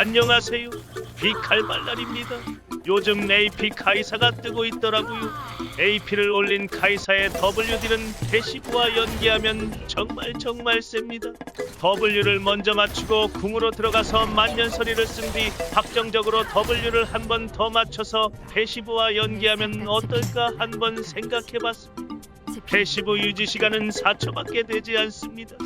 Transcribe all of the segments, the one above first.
안녕하세요. 비칼발랄입니다. 요즘 AP 카이사가 뜨고 있더라고요. AP를 올린 카이사의 WD는 패시브와 연계하면 정말 정말 셉니다. W를 먼저 맞추고 궁으로 들어가서 만년설이를 쓴뒤 확정적으로 W를 한 번 더 맞춰서 패시브와 연계하면 어떨까 한번 생각해봤습니다. 패시브 유지 시간은 4초밖에 되지 않습니다.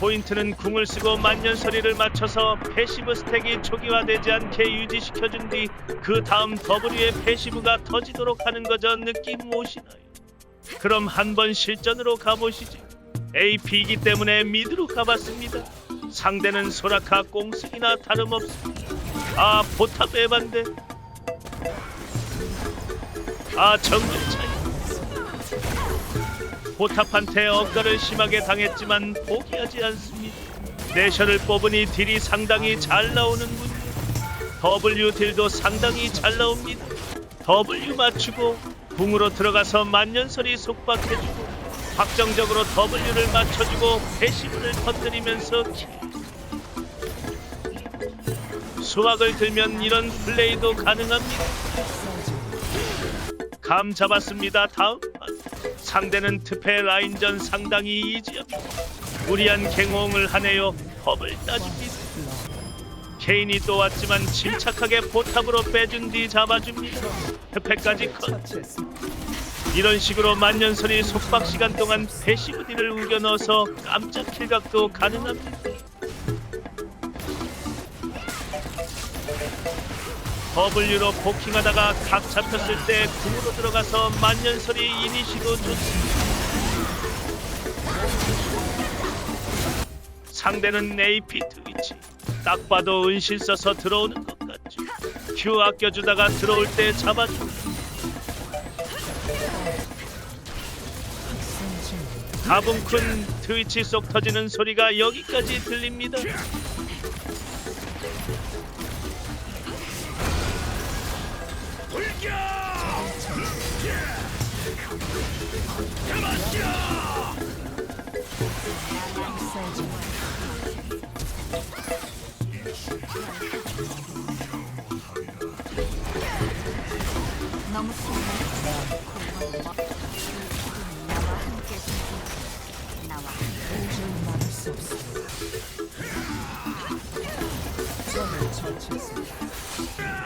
포인트는 궁을 쓰고 만년설이를 맞춰서 패시브 스택이 초기화되지 않게 유지시켜준 뒤 그 다음 W의 패시브가 터지도록 하는 거죠. 느낌 오시나요? 그럼 한번 실전으로 가보시죠. AP이기 때문에 미드로 가봤습니다. 상대는 소라카 꽁승이나 다름없습니다. 아 포탑 에반데 아 정글 차이 포탑한테 억가를 심하게 당했지만 포기하지 않습니다. 내셔를 뽑으니 딜이 상당히 잘 나오는군요. W 딜도 상당히 잘 나옵니다. W 맞추고 궁으로 들어가서 만년설이 속박해주고 확정적으로 W를 맞춰주고 패시브를 터뜨리면서 킬. 수학을 들면 이런 플레이도 가능합니다. 감 잡았습니다. 다음 판. 상대는 트페 라인전 상당히 이지합니다. 무리한 갱홍을 하네요. 컵을 따줍니다. 케인이 또 왔지만 침착하게 포탑으로 빼준 뒤 잡아줍니다. 트페까지 컷. 이런 식으로 만년설이 속박 시간 동안 패시브 딜을 우겨 넣어서 깜짝 킬각도 가능합니다. W로 포킹하다가 각 잡혔을 때 궁으로 들어가서 만년설이 이니시도 좋습니다. 상대는 AP 트위치. 딱 봐도 은신 써서 들어오는 것 같죠. Q 아껴주다가 들어올 때 잡아줍니다. 가분큰 트위치 속 터지는 소리가 여기까지 들립니다.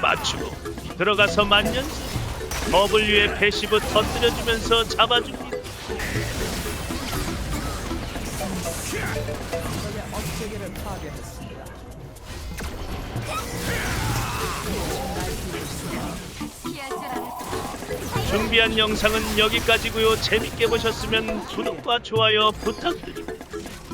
맞추고 들어가서 만년설 W의 패시브 터뜨려주면서 잡아줍니다. 준비한 영상은 여기까지고요. 재밌게 보셨으면 구독과 좋아요 부탁드립니다.